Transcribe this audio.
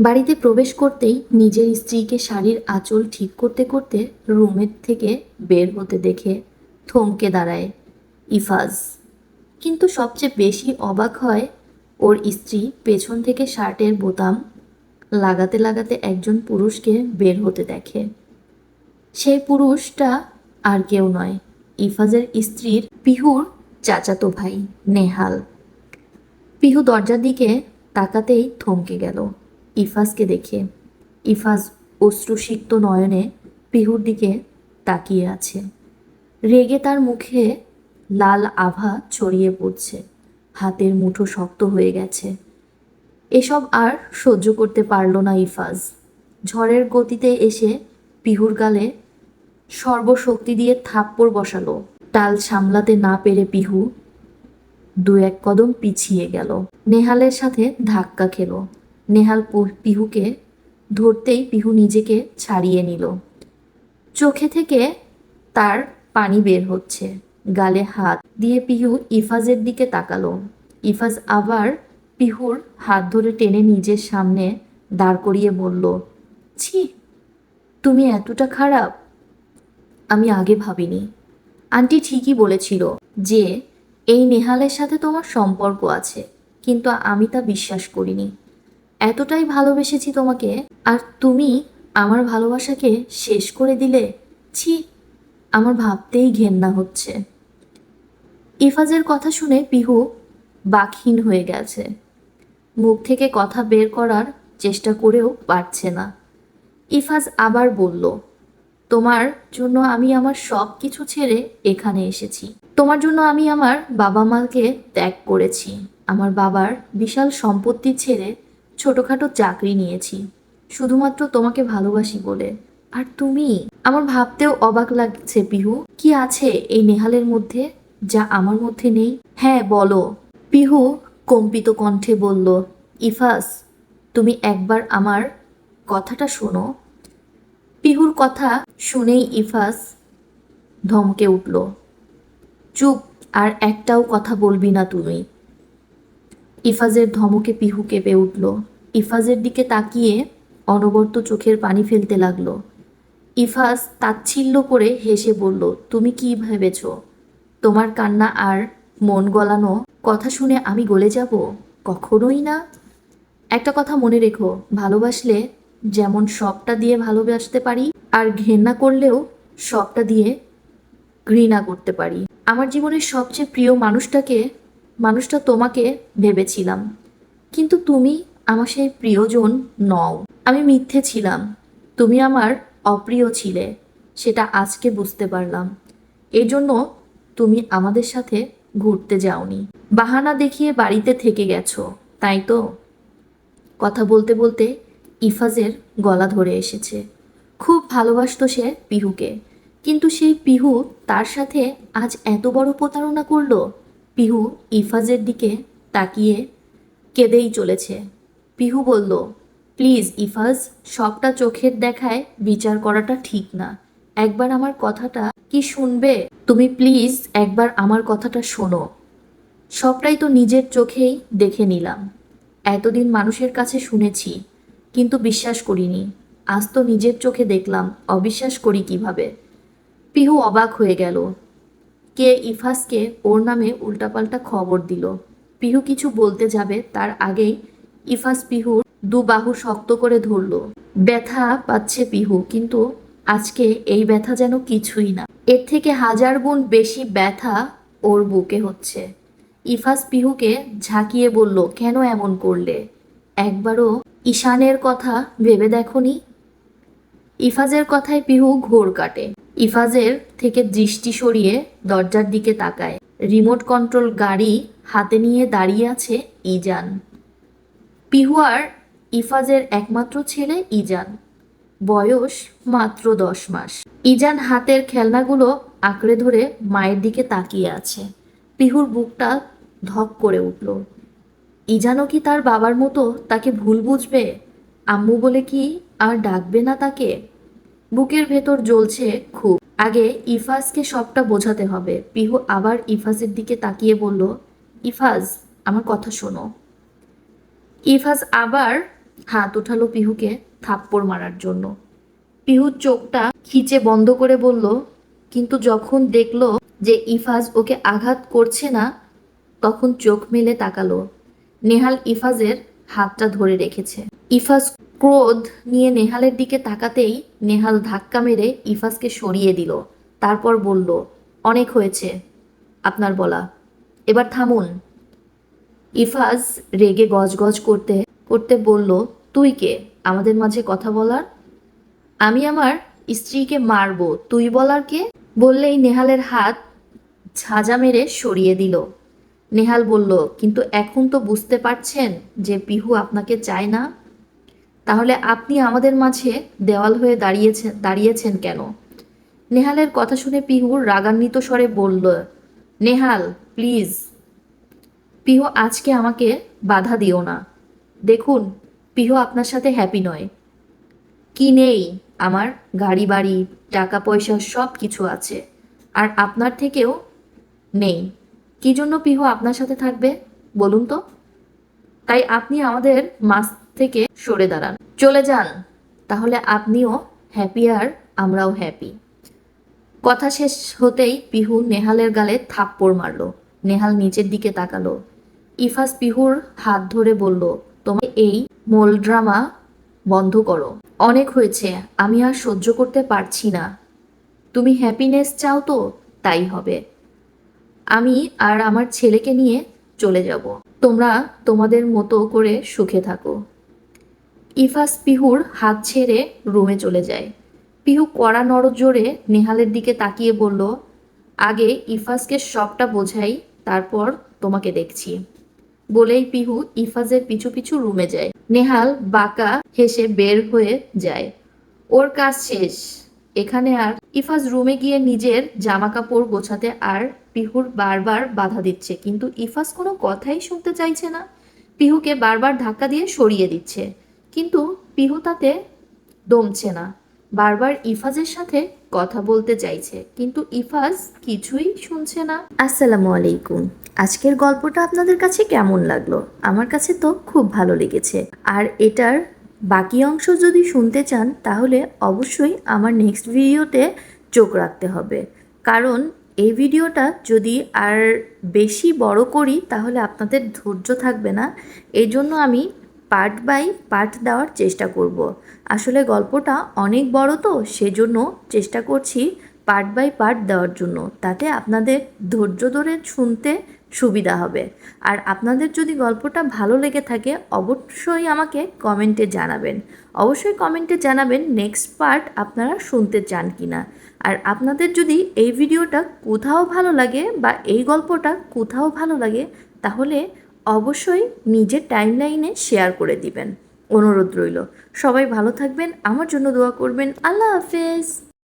বাড়িতে প্রবেশ করতেই নিজের স্ত্রীকে শাড়ির আঁচল ঠিক করতে করতে রুমের থেকে বের হতে দেখে থমকে দাঁড়ায় ইফাজ। কিন্তু সবচেয়ে বেশি অবাক হয় ওর স্ত্রী পেছন থেকে শার্টের বোতাম লাগাতে লাগাতে একজন পুরুষকে বের হতে দেখে। সেই পুরুষটা আর কেউ নয়, ইফাজের স্ত্রীর পিহুর চাচাতো ভাই নেহাল। পিহু দরজার দিকে তাকাতেই থমকে গেল। ইফাজকে দেখে ইফাজ অশ্রুসিক্ত নয়নে পিহুর দিকে তাকিয়ে আছে। রেগে তার মুখে লাল আভা ছড়িয়ে পড়ছে। হাতের মুঠো শক্ত হয়ে গেছে। এসব আর সহ্য করতে পারল না ইফাজ ঝড়ের গতিতে এসে পিহুর গালে সর্বশক্তি দিয়ে থাপ্পড় বসালো। টাল সামলাতে না পেরে পিহু দু এক কদম পিছিয়ে গেল। নেহালের সাথে ধাক্কা খেলো। নেহাল পিহুকে ধরতেই পিহু নিজেকে ছাড়িয়ে নিল। চোখে থেকে তার পানি বের হচ্ছে, গালে হাত দিয়ে পিহু ইফাজের দিকে তাকালো। ইফাজ আবার পিহুর হাত ধরে টেনে নিজের সামনে দাঁড় করিয়ে বলল, ছি, তুমি এতটা খারাপ, আমি আগে ভাবিনি। আন্টি ঠিকই বলেছিল যে, এই নেহালের সাথে তোমার সম্পর্ক আছে, কিন্তু আমি তা বিশ্বাস করিনি। এতটাই ভালোবেসেছি তোমাকে, আর তুমি আমার ভালোবাসাকে শেষ করে দিলে, ছি, আমার ভাবতেই ঘেন্না হচ্ছে। ইফাজের কথা শুনে পিহু বাকহীন হয়ে গেছে। মুখ থেকে কথা বের করার চেষ্টা করেও পারছে না। ইফাজ আবার বলল, তোমার জন্য আমি আমার সব কিছু ছেড়ে এখানে এসেছি। তোমার জন্য আমি আমার বাবা মাকে ত্যাগ করেছি। আমার বাবার বিশাল সম্পত্তি ছেড়ে ছোটোখাটো চাকরি নিয়েছি। শুধুমাত্র তোমাকে ভালোবাসি বলে। আর তুমি? আমার ভাবতেও অবাক লাগছে, পিহু। কি আছে এই নেহালের মধ্যে, যা আমার মধ্যে নেই? হ্যাঁ বলো। পিহু কম্পিত কণ্ঠে বলল, ইফাস, তুমি একবার আমার কথাটা শোনো। পিহুর কথা শুনেই ইফাস ধমকে উঠল, চুপ, আর একটাও কথা বলবি না তুমি। ইফাজের ধমকে পিহু কেঁপে উঠল। ইফাজের দিকে তাকিয়ে অনবর্ত চোখের পানি ফেলতে লাগল। ইফাজ তাচ্ছিল্য করে হেসে বলল, তুমি কি ভেবেছ? তোমার কান্না আর মন গলানো কথা শুনে আমি গলে যাব? কখনোই না? একটা কথা মনে রেখো, ভালোবাসলে যেমন সবটা দিয়ে ভালোবাসতে পারি, আর ঘেন্না করলেও সবটা দিয়ে ঘৃণা করতে পারি। আমার জীবনের সবচেয়ে প্রিয় মানুষটাকে মানুষটা তোমাকে ভেবেছিলাম। কিন্তু তুমি আমার সেই প্রিয়জন নও। আমি মিথ্যে ছিলাম। তুমি আমার অপ্রিয় ছিলে। সেটা আজকে বুঝতে পারলাম। এই জন্য তুমি আমাদের সাথে ঘুরতে যাওনি। বাহানা দেখিয়ে বাড়িতে থেকে গেছো, তাই তো? কথা বলতে বলতে ইফাজের গলা ধরে এসেছে। খুব ভালোবাসত সে পিহুকে। কিন্তু সেই পিহু তার সাথে আজ এত বড় প্রতারণা করল? পিহু ইফাজের দিকে তাকিয়ে কেঁদেই চলেছে। পিহু বলল, প্লিজ ইফাজ, সবটা চোখের দেখায় বিচার করাটা ঠিক না। একবার আমার কথাটা কি শুনবে? তুমি প্লিজ একবার আমার কথাটা শোনো। সবটাই তো নিজের চোখেই দেখে নিলাম। এতদিন মানুষের কাছে শুনেছি, কিন্তু বিশ্বাস করিনি। আজ তো নিজের চোখে দেখলাম, অবিশ্বাস করি কীভাবে? পিহু অবাক হয়ে গেল। কে ইফাসকে ওর নামে উল্টাপাল্টা খবর দিল। পিহু কিছু বলতে যাবে, তার আগেই ইফাস পিহুর দু বাহু শক্ত করে ধরল। ব্যথা পাচ্ছে পিহু, কিন্তু আজকে এই ব্যথা যেন কিছুই না। এর থেকে হাজার গুণ বেশি ব্যথা ওর বুকে হচ্ছে। ইফাস পিহুকে ঝাঁকিয়ে বলল, কেন এমন করলে? একবারও ঈশানের কথা ভেবে দেখনি? ইফাজের কথায় পিহু ঘোর কাটে। ইফাজের থেকে দৃষ্টি সরিয়ে দরজার দিকে তাকায়। রিমোট কন্ট্রোল গাড়ি হাতে নিয়ে দাঁড়িয়ে আছে ইজান। পিহুয়ার ইফাজের একমাত্র ছেলে ইজান। বয়স মাত্র দশ মাস। ইজান হাতের খেলনাগুলো আঁকড়ে ধরে মায়ের দিকে তাকিয়ে আছে। পিহুর বুকটা ধক করে উঠল। ইজানও কি তার বাবার মতো তাকে ভুল বুঝবে? আম্মু বলে কি আর ডাকবে না তাকে? বুকের ভেতর জ্বলছে খুব। আগে ইফাজকে সবটা বোঝাতে হবে। পিহু আবার ইফাজের দিকে তাকিয়ে বলল, ইফাজ, আমার কথা শোনো। ইফাজ আবার হাত উঠালো পিহুকে থাপ্পড় মারার জন্য। পিহুর চোখটা খিচে বন্ধ করে বলল, কিন্তু যখন দেখল যে ইফাজ ওকে আঘাত করছে না, তখন চোখ মেলে তাকালো। নেহাল ইফাজের হাতটা ধরে রেখেছে। ইফাজ ক্রোধ নিয়ে নেহালের দিকে তাকাতেই নেহাল ধাক্কা মেরে ইফাজকে সরিয়ে দিল। তারপর বলল, অনেক হয়েছে, আপনার বলা। এবার থামুন। ইফাজ রেগে গজগজ করতে করতে বলল, তুই কে? আমাদের মাঝে কথা বলার? আমি আমার স্ত্রীকে মারবো, তুই বলার কে? বললেই নেহালের হাত ঝাঁঝা মেরে সরিয়ে দিল। নেহাল বলল, কিন্তু এখন তো বুঝতে পারছেন যে পিহু আপনাকে চায় না? তাহলে আপনি আমাদের মাঝে দেওয়াল হয়ে দাঁড়িয়েছেন দাঁড়িয়েছেন কেন? নেহালের কথা শুনে পিহুর রাগান্বিত স্বরে বলল, নেহাল, প্লিজ। পিহু আজকে আমাকে বাধা দিও না। দেখুন, পিহু আপনার সাথে হ্যাপি নয়। কি নেই? আমার গাড়ি, বাড়ি, টাকা, পয়সা সব কিছু আছে। আর আপনার থেকেও নেই। কি জন্য পিহু আপনার সাথে থাকবে? বলুন তো। তাই আপনি আমাদের মাছ থেকে সরে দাঁড়ান। চলে যান, তাহলে আপনিও হ্যাপি আর আমরাও হ্যাপি কথা শেষ হতেই পিহু নেহালের গালে থাপ্পড় মারলো। নেহাল নিচের দিকে তাকালো। ইফাস পিহুর হাত ধরে বলল, তোমার এই মোল ড্রামা বন্ধ করো। অনেক হয়েছে, আমি আর সহ্য করতে পারছি না। তুমি হ্যাপিনেস চাও তো, তাই হবে। আমি আর আমার ছেলেকে নিয়ে চলে যাব। তোমরা তোমাদের মতো করে সুখে থাকো। ইফাস পিহুর হাত ছেড়ে রুমে চলে যায়। পিহু কড়া নড়জোড়ে নেহালের দিকে তাকিয়ে বলল, আগে ইফাসকে সবটা বোঝাই, তারপর তোমাকে দেখছি। বলেই পিহু ইফাজের পিছু পিছু রুমে যায়। নেহাল বাঁকা হেসে বের হয়ে যায়। ওর কাজ শেষ। এখানে আর ইফাজ রুমে গিয়ে নিজের জামা কাপড় গোছাতে আর পিহুর বারবার বাধা দিচ্ছে, কিন্তু ইফাজ কোনো কথাই শুনতে চাইছে না। পিহুকে বারবার ধাক্কা দিয়ে সরিয়ে দিচ্ছে। কিন্তু পিহু তাতে দমছে না। বারবার ইফাজের সাথে কথা বলতে চাইছে, কিন্তু ইফাজ কিছুই শুনছে না। আসসালামু আলাইকুম। আজকের গল্পটা আপনাদের কাছে কেমন লাগল? আমার কাছে তো খুব ভালো লেগেছে। আর এটার বাকি অংশ যদি শুনতে চান, তাহলে অবশ্যই আমার নেক্সট ভিডিওতে চোখ রাখতে হবে। কারণ এই ভিডিওটা যদি আর বেশি বড় করি, তাহলে আপনাদের ধৈর্য থাকবে না। এই জন্য আমি পার্ট বাই পার্ট দেওয়ার চেষ্টা করব। আসলে গল্পটা অনেক বড় তো, সেজন্য চেষ্টা করছি পার্ট বাই পার্ট দেওয়ার জন্য। তাতে আপনাদের ধৈর্য ধরে শুনতে সুবিধা হবে। আর আপনাদের যদি গল্পটা ভালো লেগে থাকে, অবশ্যই আমাকে কমেন্টে জানাবেন। অবশ্যই কমেন্টে জানাবেন নেক্সট পার্ট আপনারা শুনতে চান কি না আর আপনাদের যদি এই ভিডিওটা কোথাও ভালো লাগে বা এই গল্পটা কোথাও ভালো লাগে, তাহলে অবশ্যই নিজের টাইমলাইনে শেয়ার করে দিবেন। অনুরোধ রইল। সবাই ভালো থাকবেন, আমার জন্য দোয়া করবেন। আল্লাহ হাফেজ।